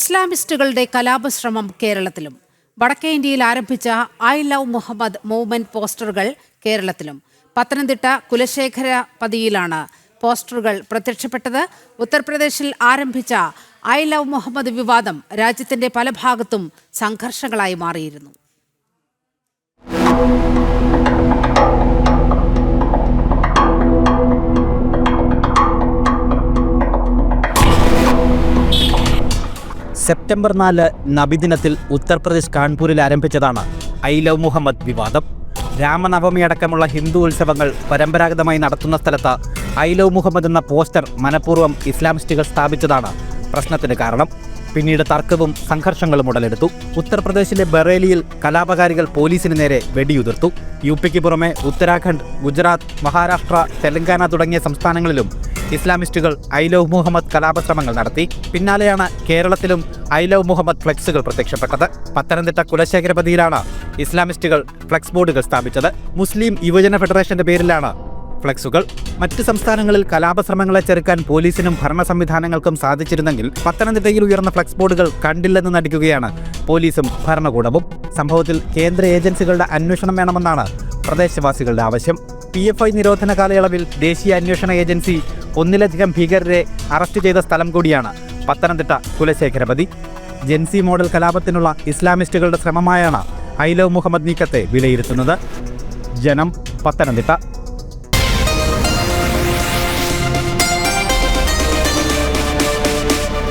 ഇസ്ലാമിസ്റ്റുകളുടെ കലാപശ്രമം കേരളത്തിലും. വടക്കേ ഇന്ത്യയിൽ ആരംഭിച്ച ഐ ലവ് മുഹമ്മദ് മൂവ്മെന്റ് പോസ്റ്ററുകൾ കേരളത്തിലും. പത്തനംതിട്ട കുലശേഖര പതിയിലാണ് പോസ്റ്ററുകൾ പ്രത്യക്ഷപ്പെട്ടത്. ഉത്തർപ്രദേശിൽ ആരംഭിച്ച ഐ ലവ് മുഹമ്മദ് വിവാദം രാജ്യത്തിന്റെ പല ഭാഗത്തും സംഘർഷങ്ങളായി മാറിയിരുന്നു. സെപ്റ്റംബർ നാല് നബിദിനത്തിൽ ഉത്തർപ്രദേശ് കാൺപൂരിൽ ആരംഭിച്ചതാണ് ഐ ലവ് മുഹമ്മദ് വിവാദം. രാമനവമി അടക്കമുള്ള ഹിന്ദു ഉത്സവങ്ങൾ പരമ്പരാഗതമായി നടത്തുന്ന സ്ഥലത്ത് ഐ ലവ് മുഹമ്മദ് എന്ന പോസ്റ്റർ മനഃപൂർവം ഇസ്ലാമിസ്റ്റുകൾ സ്ഥാപിച്ചതാണ് പ്രശ്നത്തിന് കാരണം. പിന്നീട് തർക്കവും സംഘർഷങ്ങളും ഉടലെടുത്തു. ഉത്തർപ്രദേശിലെ ബറേലിയിൽ കലാപകാരികൾ പോലീസിന് നേരെ വെടിയുതിർത്തു. യു പിക്ക് പുറമെ ഉത്തരാഖണ്ഡ് ഗുജറാത്ത് മഹാരാഷ്ട്ര തെലങ്കാന തുടങ്ങിയ സംസ്ഥാനങ്ങളിലും ഇസ്ലാമിസ്റ്റുകൾ ഐ ലവ് മുഹമ്മദ് കലാപശ്രമങ്ങൾ നടത്തി. പിന്നാലെയാണ് കേരളത്തിലും ഐ ലവ് മുഹമ്മദ് ഫ്ലെക്സുകൾ പ്രത്യക്ഷപ്പെട്ടത്. പത്തനംതിട്ട കുലശേഖരപതിയിലാണ് ഇസ്ലാമിസ്റ്റുകൾ ഫ്ലെക്സ് ബോർഡുകൾ സ്ഥാപിച്ചത്. മുസ്ലിം യുവജന ഫെഡറേഷന്റെ പേരിലാണ് ഫ്ളക്സുകൾ മറ്റ് സംസ്ഥാനങ്ങളിൽ കലാപശ്രമങ്ങളെ ചെറുക്കാൻ പോലീസിനും ഭരണ സംവിധാനങ്ങൾക്കും സാധിച്ചിരുന്നെങ്കിൽ പത്തനംതിട്ടയിൽ ഉയർന്ന ഫ്ളക്സ് ബോർഡുകൾ കണ്ടില്ലെന്ന് നടിക്കുകയാണ് പോലീസും ഭരണകൂടവും. സംഭവത്തിൽ കേന്ദ്ര ഏജൻസികളുടെ അന്വേഷണം വേണമെന്നാണ് പ്രദേശവാസികളുടെ ആവശ്യം. പി എഫ് ഐ നിരോധന കാലയളവിൽ ദേശീയ അന്വേഷണ ഏജൻസി ഒന്നിലധികം ഭീകരരെ അറസ്റ്റ് ചെയ്ത സ്ഥലം കൂടിയാണ് Pathanamthitta Kulasekharapathy. Gen Z model കലാപത്തിനുള്ള ഇസ്ലാമിസ്റ്റുകളുടെ ശ്രമമായാണ് ഐലോ മുഹമ്മദ് നീക്കത്തെ വിലയിരുത്തുന്നത്. ജനം പത്തനംതിട്ട.